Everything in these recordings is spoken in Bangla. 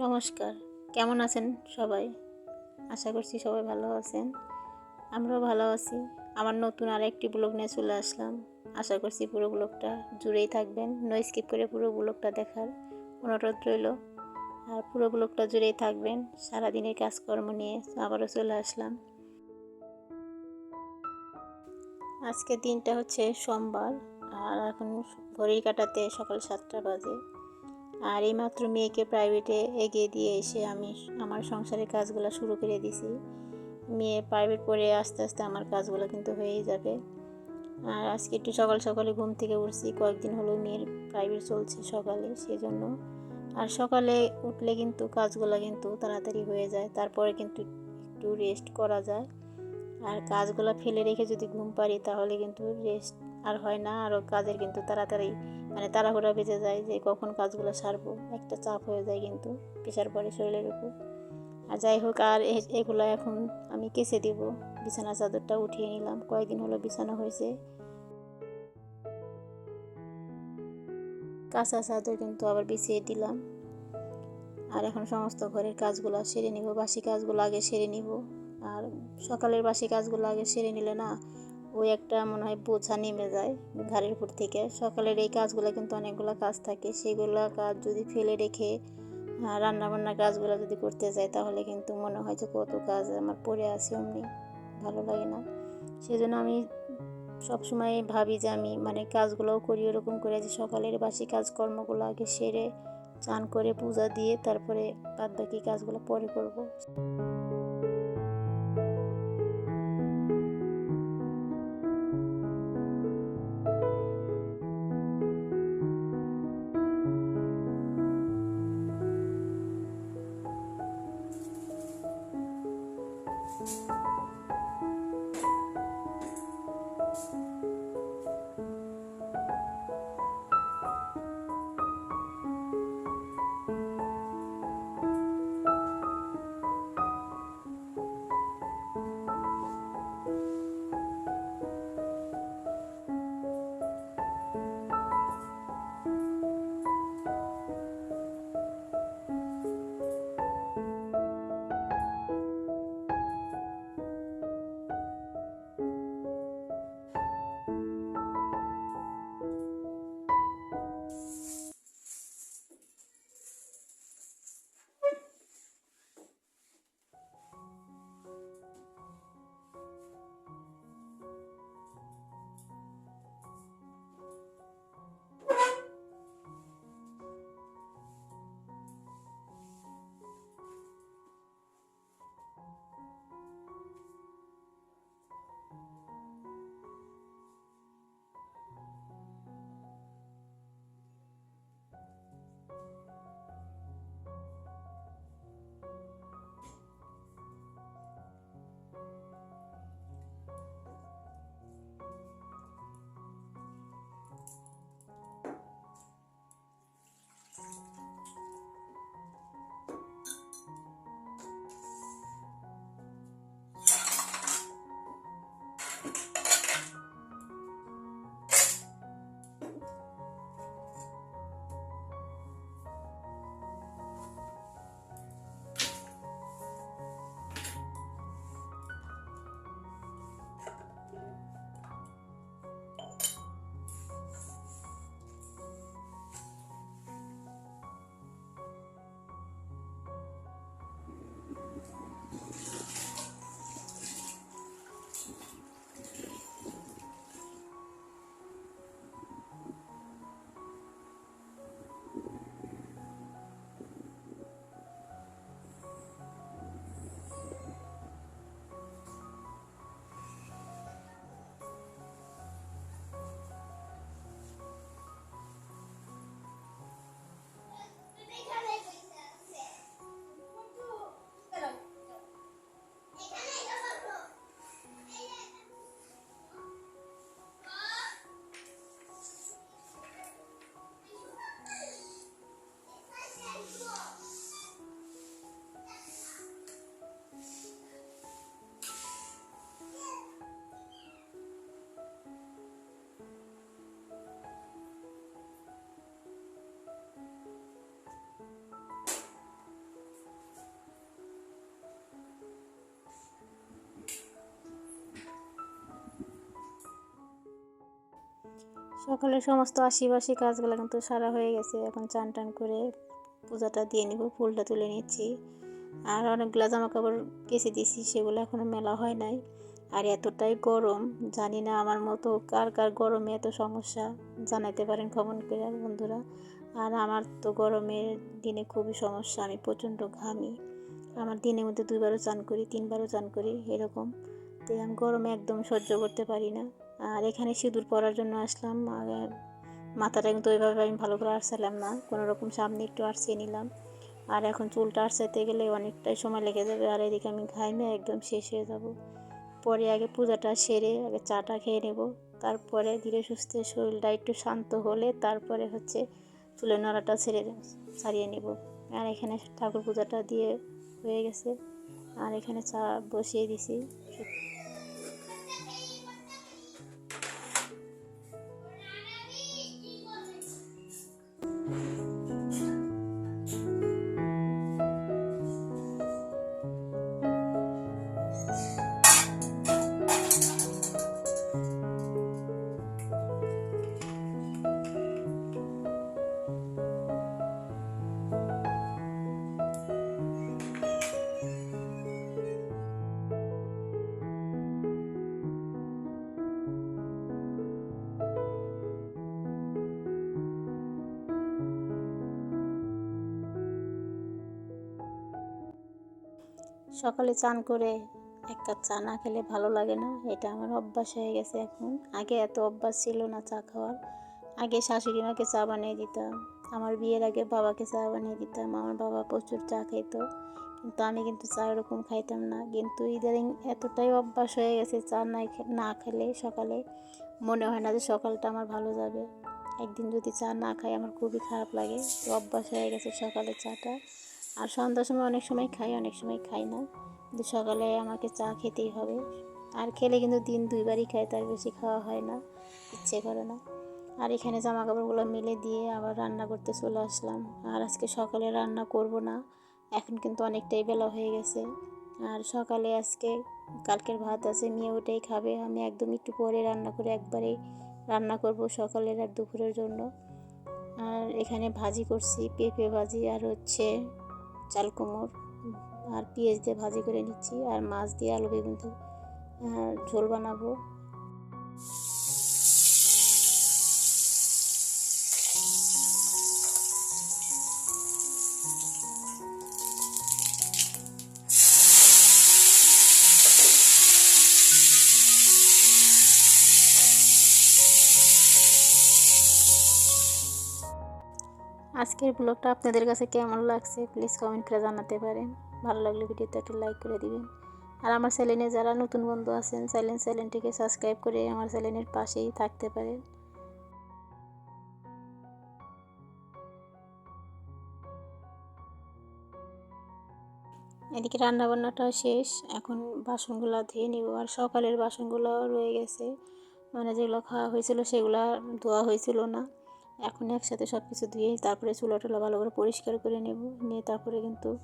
নমস্কার। কেমন আছেন সবাই? আশা করছি সবাই ভালো আছেন। আমরাও ভালো আছি। আমার নতুন আর একটি ব্লগ নিয়ে চলে আসলাম। আশা করছি পুরো ব্লগটা জুড়েই থাকবেন। নো স্কিপ করে পুরো ব্লগটা দেখার অনুরোধ রইল। আর পুরো ব্লগটা জুড়েই থাকবেন। সারাদিনের কাজকর্ম নিয়ে আবারও চলে আসলাম। আজকে দিনটা হচ্ছে সোমবার। আর এখন ঘড়ির কাটাতে সকাল সাতটা বাজে। আর এইমাত্র মেয়েকে প্রাইভেটে এগিয়ে দিয়ে এসে আমি আমার সংসারের কাজগুলো শুরু করে দিছি। মেয়ে প্রাইভেট পড়ে আস্তে আস্তে আমার কাজগুলো কিন্তু হয়েই যাবে। আর আজকে একটু সকাল সকালে ঘুম থেকে উঠছি, কয়েকদিন হলো মেয়ের প্রাইভেট চলছে সকালে সেজন্য। আর সকালে উঠলে কিন্তু কাজগুলো কিন্তু তাড়াতাড়ি হয়ে যায়, তারপরে কিন্তু একটু রেস্ট করা যায়। আর কাজগুলো ফেলে রেখে যদি ঘুম পারি তাহলে কিন্তু রেস্ট আর হয় না আরও কাজের কিন্তু তাড়াতাড়ি মানে তাড়াহুড়া বেঁচে যায় যে কখন কাজগুলো সারবো, একটা চাপ হয়ে যায় কিন্তু প্রেশার পরে শরীরের উপর। আর যাই হোক, আর এগুলো এখন আমি কেসে দিব। বিছানা চাদরটা উঠিয়ে নিলাম, কয়েকদিন হলো বিছানা হয়েছে। কাঁচা চাদর কিন্তু আবার বিছিয়ে দিলাম। আর এখন সমস্ত ঘরের কাজগুলো সেরে নিব, বাসি কাজগুলো আগে সেরে নিব। আর সকালের বাসি কাজগুলো আগে সেরে নিলে না ওই একটা মনে হয় বোঝা নেমে যায় ঘাড়ের উপর থেকে। সকালের এই কাজগুলো কিন্তু অনেকগুলো কাজ থাকে। সেগুলো কাজ যদি ফেলে রেখে রান্না বান্নার কাজগুলো যদি করতে যাই, তাহলে কিন্তু মনে হয় যে কত কাজ আমার পড়ে আছে অমনি। ভালো লাগে না। সেই জন্য আমি সবসময় ভাবি যে আমি মানে কাজগুলোও করি ওরকম করে যে সকালের বাসি কাজকর্মগুলো আগে সেরে, চান করে, পূজা দিয়ে তারপরে বাদ বাকি কাজগুলো পরে করব। সকালে সমস্ত আশিবাসী কাজগুলো কিন্তু সারা হয়ে গেছে। এখন চান টান করে পূজাটা দিয়ে নিব, ফুলটা তুলে নিচ্ছি। আর অনেকগুলো জামা কাপড় কেচে দিয়েছি, সেগুলো এখনও মেলা হয় নাই। আর এতটাই গরম, জানি না আমার মতো কার কার গরমে এত সমস্যা জানাতে পারেন কমেন্ট করে বন্ধুরা। আর আমার তো গরমের দিনে খুবই সমস্যা, আমি প্রচণ্ড ঘামি। আমার দিনের মধ্যে দুইবারও চান করি, তিনবারও চান করি, এরকম। তো আমি গরমে একদম সহ্য করতে পারি না। আর এখানে সিঁদুর পরার জন্য আসলাম মাথাটা কিন্তু ওইভাবে আমি ভালো করে আটসালাম না, কোনো রকম সামনে একটু আটসিয়ে নিলাম। আর এখন চুলটা আটসাইতে গেলে অনেকটাই সময় লেগে যাবে, আর এদিকে আমি ঘাইমে একদম শেষ হয়ে যাব। পরে আগে পূজাটা সেরে আগে চাটা খেয়ে নেব, তারপরে ধীরে সুস্থে শরীরটা একটু শান্ত হলে তারপরে হচ্ছে চুলের নড়াটা ছেড়ে ছাড়িয়ে নেব। আর এখানে ঠাকুর পূজাটা দিয়ে হয়ে গেছে, আর এখানে চা বসিয়ে দিছি। সকালে চান করে এক কাপ চা না খেলে ভালো লাগে না, এটা আমার অভ্যাস হয়ে গেছে এখন। আগে এত অভ্যাস ছিল না চা খাওয়ার। আগে শাশুড়ি মাকে চা বানিয়ে দিতাম, আমার বিয়ের আগে বাবাকে চা বানিয়ে দিতাম, আমার বাবা প্রচুর চা খেত কিন্তু আমি কিন্তু চা ওরকম খাইতাম না। কিন্তু ইদারিং এতটাই অভ্যাস হয়ে গেছে চা না না খেলে সকালে। মনে হয় না যে সকালটা আমার ভালো যাবে। একদিন যদি চা না খাই আমার খুবই খারাপ লাগে। অভ্যাস হয়ে গেছে সকালে চাটা। আর সন্ধ্যার সময় অনেক সময় খাই, অনেক সময় খাই না। কিন্তু সকালে আমাকে চা খেতেই হবে। আর খেলে কিন্তু দিন দুইবারই খাই তার বেশি খাওয়া হয় না। ইচ্ছে করে না। আর এখানে জামা কাপড়গুলো মিলে দিয়ে আবার রান্না করতে চলে আসলাম। আর আজকে সকালে রান্না করব না। এখন কিন্তু অনেকটাই বেলা হয়ে গেছে। আর সকালে আজকে কালকের ভাত আছে, মেয়ে ওটাই খাবে। আমি একদম একটু পরে রান্না করে একবারেই রান্না করব সকালের আর দুপুরের জন্য। আর এখানে ভাজি করছি, পেঁপে ভাজি আর হচ্ছে চাল কুমড় আর পেঁয়াজ দিয়ে ভাজি করে নিচ্ছি আর মাছ দিয়ে আলু বেগুন দিয়ে ঝোল বানাবো। আজকের ব্লগটা আপনাদের কাছে কেমন লাগছে প্লিজ কমেন্ট করে জানাতে পারেন। ভালো লাগলে ভিডিওতে একটা লাইক করে দিবেন। আর আমার চ্যানেলে যারা নতুন বন্ধু আছেন চ্যানেল চ্যানেলটিকে সাবস্ক্রাইব করে আমার চ্যানেলের পাশেই থাকতে পারেন। এদিকে রান্নাবান্নাটাও শেষ। এখন বাসনগুলো ধুয়ে নিব। আর সকালের বাসনগুলো রয়ে গেছে। মানে যেগুলো খাওয়া হয়েছিল সেগুলো ধোয়া হয়েছিল না। এখন একসাথে সব কিছু ধুয়ে তারপরে চুলা টুলা ভালো করে পরিষ্কার করে নেব। নিয়ে তারপরে কিন্তু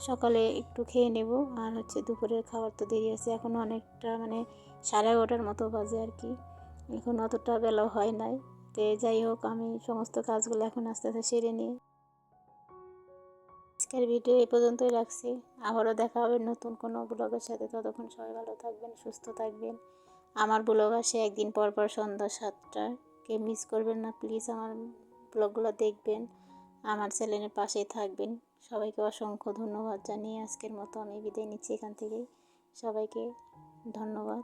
সকালে একটু খেয়ে নেব। আর হচ্ছে দুপুরের খাবার তো দেরি আছে, এখন অনেকটা মানে সাড়ে এগারোটার মতো বাজে আর কি। এখন অতটা বেলা হয় নাই। তো যাই হোক, আমি সমস্ত কাজগুলো এখন আস্তে আস্তে সেরে নিই। আজকের ভিডিও এই পর্যন্তই রাখছি। আবারও দেখা হবে নতুন কোনো ব্লগের সাথে। ততক্ষণ সবাই ভালো থাকবেন, সুস্থ থাকবেন। আমার ব্লগ আসে একদিন পর পর সন্ধ্যা সাতটায়। কে মিস করবেন না প্লিজ আমার ব্লগগুলো দেখবেন। আমার চ্যানেলের পাশেই থাকবেন। সবাইকে অসংখ্য ধন্যবাদ জানিয়ে আজকের মতো আমি বিদায় নিচ্ছি এখান থেকেই। সবাইকে ধন্যবাদ।